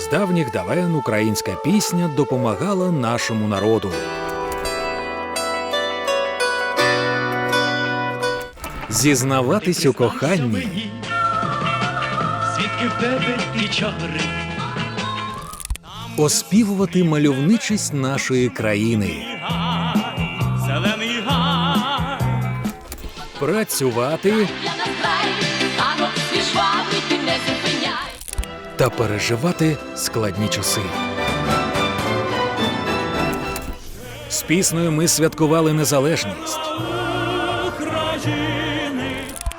З давніх давен українська пісня допомагала нашому народу. Зізнаватись у коханні, Звідки в тебе ті чари? оспівувати мальовничість нашої країни, Зелений гай, працювати та переживати складні часи. З піснею ми святкували незалежність.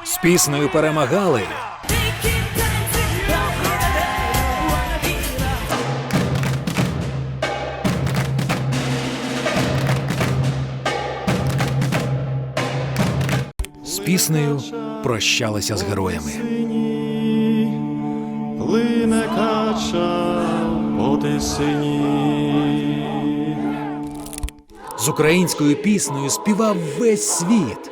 З піснею перемагали. З піснею прощалися з героями. Тисині. З українською піснею співав весь світ.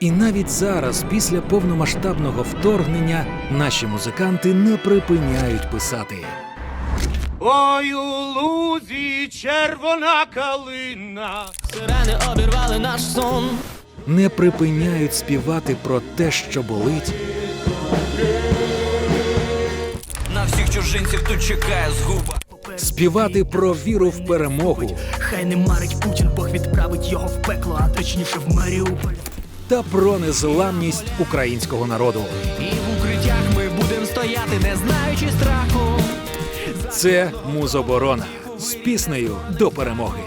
І навіть зараз, після повномасштабного вторгнення, наші музиканти не припиняють писати. Ой, у лузі червона калина. Сирени обірвали наш сон. не припиняють співати про те, що болить, чужинців тут чекає згуба. співати про віру в перемогу Хай не марить Путін, Бог відправить його в пекло, а точніше в Маріуполь. та про незламність українського народу. І в укриттях ми будемо стояти, не знаючи страху. Це музоборона з піснею до перемоги.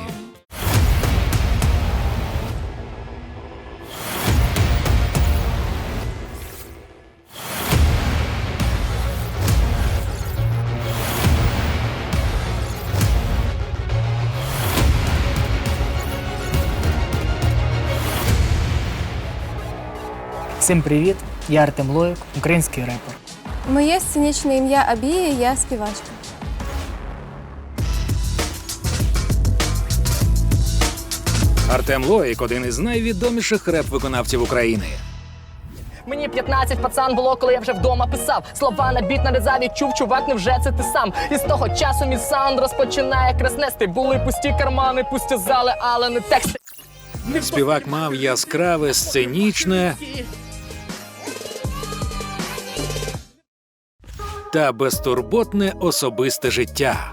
Всім привіт! Я Артем Лоїк, український репер. Моє сценічне ім'я Абія, я співачка. Артем Лоїк один із найвідоміших реп-виконавців України. Мені 15 пацан було, коли я вже вдома писав. Слова на біт нарізав і чув, чувак, невже це ти сам? І з того часу мій саунд розпочинає креснести. Були пусті кармани, пусті зали, але не тексти. Співак мав яскраве, сценічне та безтурботне особисте життя.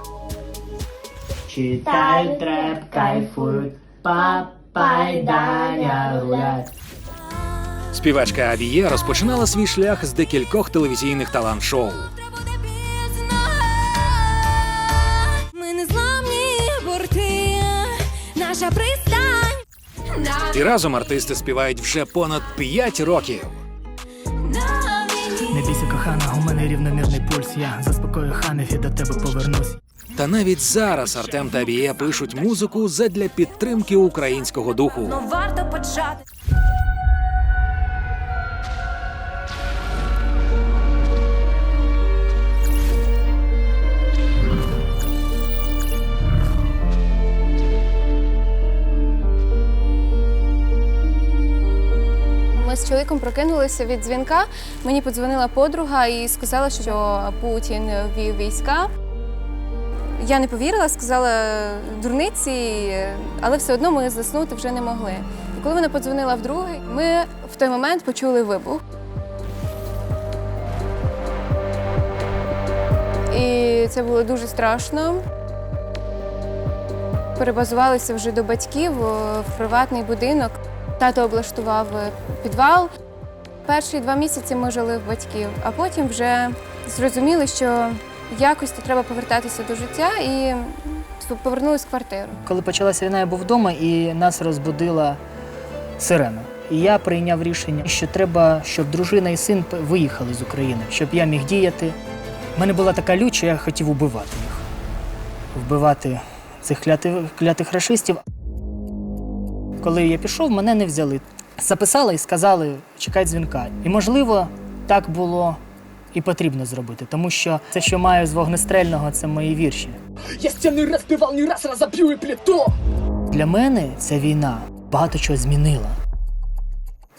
Читають треп, кайфують, папа Даня гулять. Співачка Авіє розпочинала свій шлях з декількох телевізійних талант-шоу. Ми не зламні борти, наша пристань. І разом артисти співають вже понад 5 років. Кохана, у мене рівномірний пульс. Я заспокою ханів і до тебе повернусь. Та навіть зараз Артем та Бія пишуть музику задля підтримки українського духу. Варто почати. З прокинулися від дзвінка. Мені подзвонила подруга і сказала, що Путін ввів війська. Я не повірила, сказала дурниці, але все одно ми заснути вже не могли. І коли вона подзвонила вдруге, ми в той момент почули вибух. І це було дуже страшно. Перебазувалися вже до батьків в приватний будинок. Тато облаштував е, підвал. Перші два місяці ми жили в батьків, а потім вже зрозуміли, що якось то треба повертатися до життя і повернулися в квартиру. Коли почалася війна, я був вдома і нас розбудила сирена. І я прийняв рішення, що треба, щоб дружина і син виїхали з України, щоб я міг діяти. У мене була така лють, що я хотів убивати їх. Вбивати цих клятих, клятих рашистів. Коли я пішов, мене не взяли. Записали і сказали, чекай дзвінка. І, можливо, так було і потрібно зробити, тому що це, що маю з вогнестрельного, це мої вірші. Я стіни розбивав, не раз розоб'ю і пліто. Для мене ця війна багато чого змінила.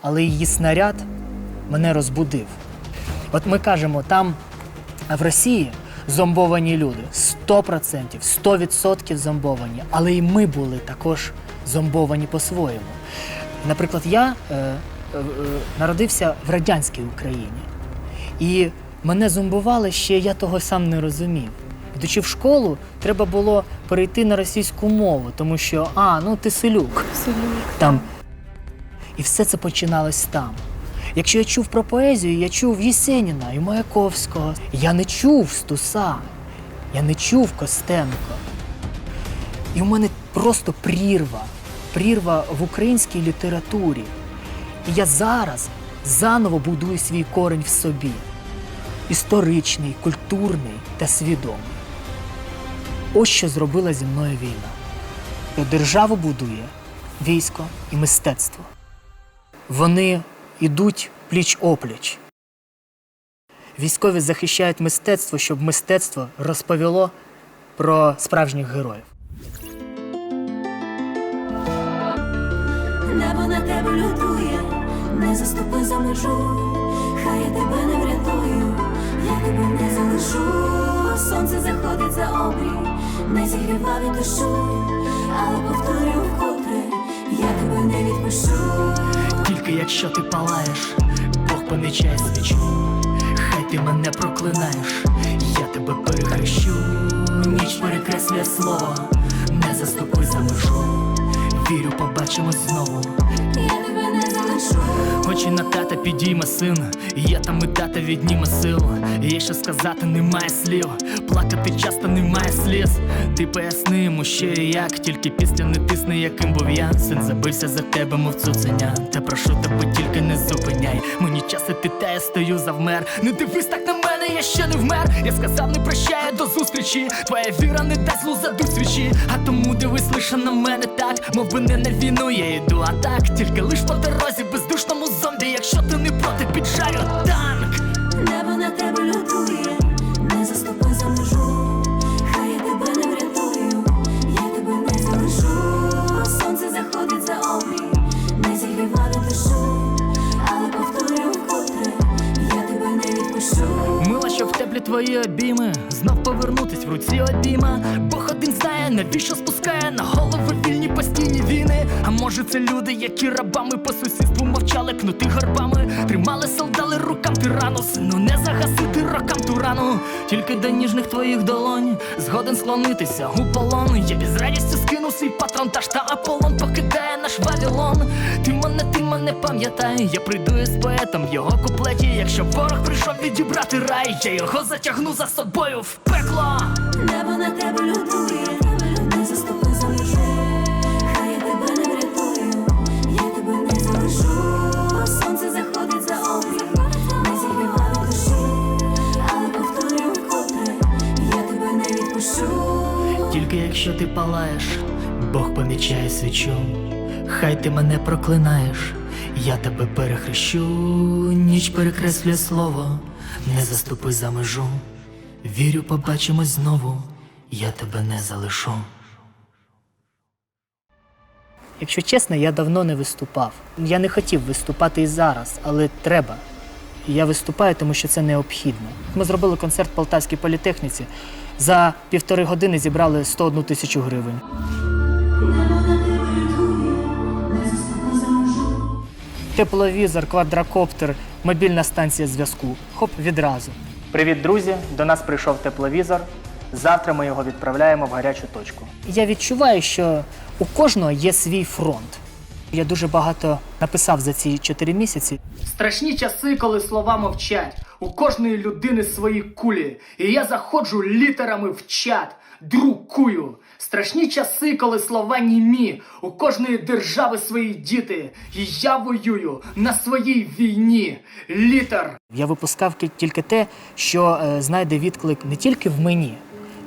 Але її снаряд мене розбудив. От ми кажемо, там в Росії зомбовані люди. 100%, 100% зомбовані. Але і ми були також зомбовані по-своєму. Наприклад, я е, е, е, народився в радянській Україні. І мене зомбували ще я того сам не розумів. Йдучи в школу, треба було перейти на російську мову, тому що а, ну ти селюк. Там. І все це починалось там. Якщо я чув про поезію, я чув Єсеніна і Маяковського. Я не чув Стуса, я не чув Костенко. І в мене просто прірва, прірва в українській літературі. І я зараз заново будую свій корень в собі. Історичний, культурний та свідомий. Ось що зробила зі мною війна. То державу будує військо і мистецтво. Вони йдуть пліч опліч. Військові захищають мистецтво, щоб мистецтво розповіло про справжніх героїв. Небо на тебе лютує, не заступи за межу, хай я тебе не врятую, я тебе не залишу. Сонце заходить за обрій, не зігріва від душу, але повторюю вкотре, я тебе не відпишу. Тільки якщо ти палаєш, Бог помічає свічу. Хай ти мене проклинаєш, я тебе перехрещу. Ніч перекреслює слово, не заступи за межу. Вірю, побачимось знову. Я. Очі на тата підійме син, є там і тата відніме сил. Є що сказати, немає слів. Плакати часто немає сліз. Ти поясни йому, що і як, тільки після не тисни, яким був я. Син забився за тебе, мов цуценя. Та прошу тебе, тільки не зупиняй. Мені час іти, та я стою завмер. Не дивись так на мене, я ще не вмер. Я сказав, не прощаю до зустрічі. Твоя віра не дасть злу задуть свічі. А тому дивись лише на мене так, мов би не на війну я йду, а так тільки лиш по дорозі, бездушному зомбі, якщо ти не проти, піджарю танк. Небо на тебе лютує, твої обійми, знов повернутись в руці обійма. Бог один знає, навіщо спускає на голови вільні постійні війни. А може, це люди, які рабами по сусідству мовчали, кнути горбами, тримали солдали рукам тирану, сину не загасити рокам ту рану. Тільки до ніжних твоїх долонь згоден склонитися у полон. Я без радістю скину свій патронтаж та Аполлон покидає наш Вавилон. Ти мене пам'ятай, я прийду із поетом в його куплеті. Якщо ворог прийшов відібрати рай, я його затягну за собою в пекло. Небо на тебе лютує, не заступи за хай я тебе не врятую, я тебе не залишу. Сонце заходить за обрій, не зігріва від душу, але повторюю вкотре, я тебе не відпишу. Тільки якщо ти палаєш, Бог помічає свічу. Хай ти мене проклинаєш, я тебе перехрещу, ніч перекреслює слово, не заступи за межу. Вірю, побачимось знову, я тебе не залишу. Якщо чесно, я давно не виступав. Я не хотів виступати і зараз, але треба. Я виступаю, тому що це необхідно. Ми зробили концерт в Полтавській політехніці. За півтори години зібрали 101 тисячу гривень. Тепловізор, квадрокоптер, мобільна станція зв'язку. Хоп, відразу. Привіт, друзі! До нас прийшов тепловізор. Завтра ми його відправляємо в гарячу точку. Я відчуваю, що у кожного є свій фронт. Я дуже багато написав за ці чотири місяці. Страшні часи, коли слова мовчать. У кожної людини свої кулі. І я заходжу літерами в чат, друкую. Страшні часи, коли слова німі. У кожної держави свої діти. І я воюю на своїй війні. Літер. Я випускав тільки те, що е, знайде відклик не тільки в мені,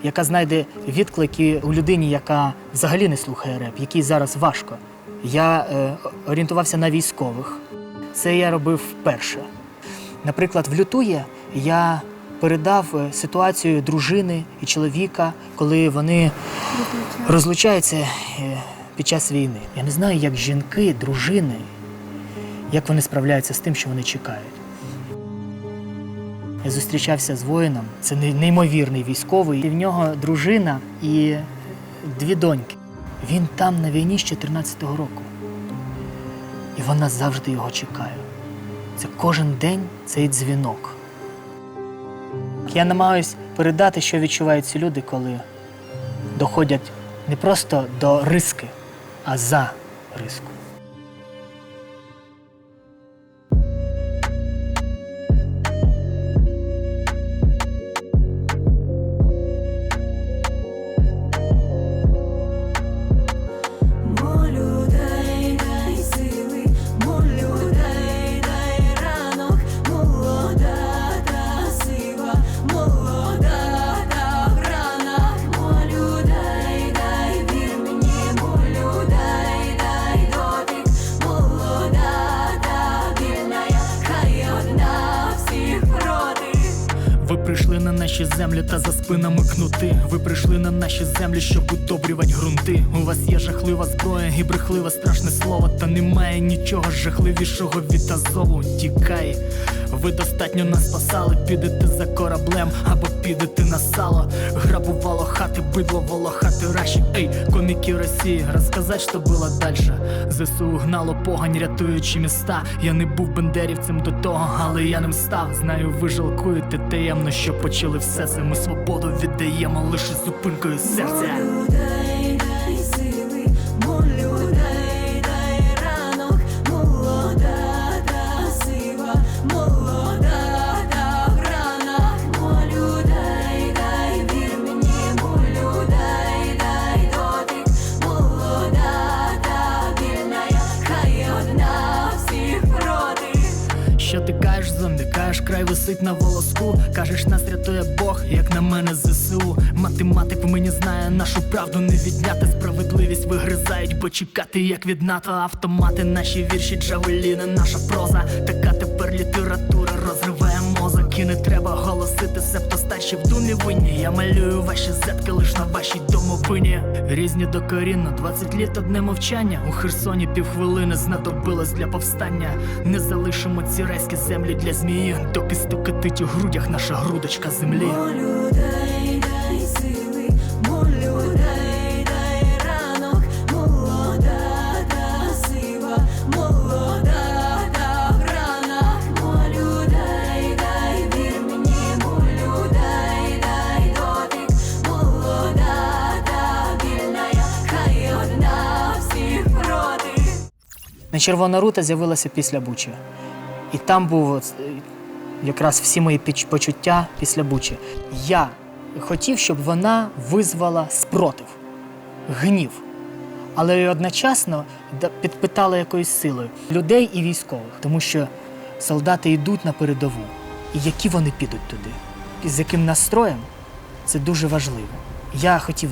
яка знайде відклик і у людині, яка взагалі не слухає реп, якій зараз важко. Я е, орієнтувався на військових. Це я робив вперше. Наприклад, в Лютує я передав е, ситуацію дружини і чоловіка, коли вони розлучаються е, під час війни. Я не знаю, як жінки, дружини, як вони справляються з тим, що вони чекають. Я зустрічався з воїном. Це неймовірний військовий. І в нього дружина і дві доньки. Він там на війні з 14-го року. І вона завжди його чекає. Це кожен день цей дзвінок. Я намагаюсь передати, що відчувають ці люди, коли доходять не просто до риски, а за риску. Наші землі та за спинами кнути. Ви прийшли на наші землі, щоб удобрювати грунти. У вас є жахлива зброя і брехливе страшне слово. Та немає нічого жахливішого від Азову. Тікай. Ви достатньо нас спасали, підете за кораблем або підете на сало. Грабувало хати, бидло волохати раші. Ей, коміки Росії, розказать, що було дальше. ЗСУ гнало погань, рятуючи міста. Я не був бендерівцем до того, але я ним став. Знаю, ви жалкуєте таємно, що почали все це. Ми свободу віддаємо лише зупинкою серця. Висить на волоску. Кажеш, нас рятує Бог, як на мене ЗСУ. Математик в мені знає, нашу правду не відняти. Справедливість вигризають, бо чекати, як від НАТО. Автомати, наші вірші, джавеліни, наша проза. Така тепер література розриває мозок. І не треба голосити, себто старші в думі винні. Я малюю ваші зетки лиш на вашій домовині. Різні докорінно, 20 літ одне мовчання. У Херсоні півхвилини знадобилось для повстання. Не залишимо ці райські землі для змії, доки стукатить у грудях наша грудочка землі. Червона рута з'явилася після Бучі. І там був е, якраз всі мої почуття після Бучі. Я хотів, щоб вона визвала спротив, гнів, але й одночасно підпитала якоюсь силою людей і військових, тому що солдати йдуть на передову. І які вони підуть туди? І з яким настроєм це дуже важливо. Я хотів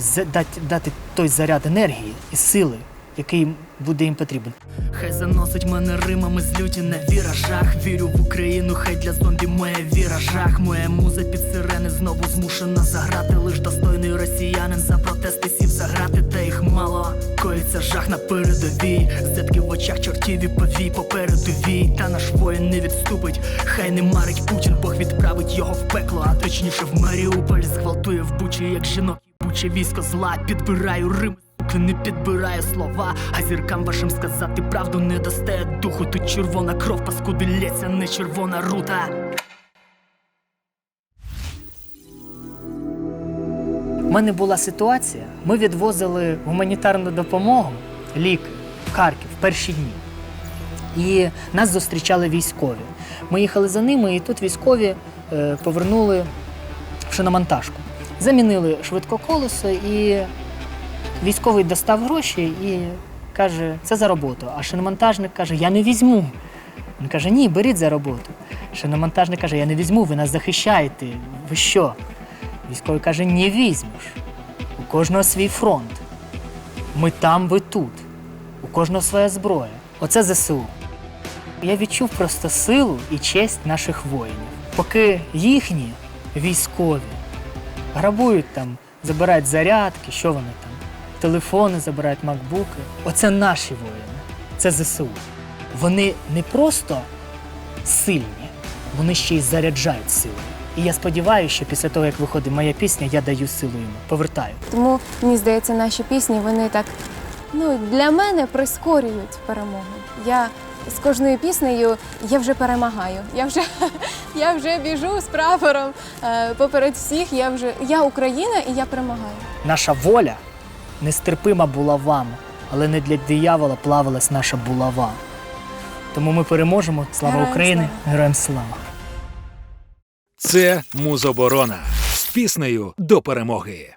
дати той заряд енергії і сили, який буде їм потрібен. Хай заносить мене римами злюті на віражах. Вірю в Україну, хай для зомбі моя віра жах. Моя муза під сирени знову змушена заграти. Лиш достойний росіянин за протести сів заграти, та їх мало. Коїться жах на передовій. Зетки в очах чортів і повій попереду вій. Та наш воїн не відступить. Хай не марить Путін, Бог відправить його в пекло, а точніше в Маріуполь зґвалтує в бучі, як жінок. Буче військо зла, підбираю рим. Суки, Не підбираю слова, а зіркам вашим сказати правду не достає духу. Тут червона кров, паскуди лється, не червона рута. У мене була ситуація. Ми відвозили гуманітарну допомогу, ліки в Харків в перші дні. І нас зустрічали військові. Ми їхали за ними, і тут військові е, повернули шиномонтажку. Замінили швидко колесо, і військовий достав гроші і каже, це за роботу. А шиномонтажник каже, я не візьму. Він каже, ні, беріть за роботу. Шиномонтажник каже, я не візьму, ви нас захищаєте. Ви що? Військовий каже, не візьмеш. У кожного свій фронт. Ми там, ви тут. У кожного своя зброя. Оце ЗСУ. Я відчув просто силу і честь наших воїнів. Поки їхні військові грабують там, забирають зарядки, що вони там, телефони забирають макбуки. Оце наші воїни, це ЗСУ. Вони не просто сильні, вони ще й заряджають силою. І я сподіваюся, що після того, як виходить моя пісня, я даю силу йому, повертаю. Тому мені здається, наші пісні вони так ну для мене прискорюють перемогу. Я з кожною піснею я вже перемагаю. Я вже я вже біжу з прапором е, поперед всіх. Я вже я Україна і я перемагаю. Наша воля нестерпима була вам, але не для диявола плавилась наша булава. Тому ми переможемо. Слава Героям Україні! слава! Героям слава! Це Музоборона з піснею до перемоги.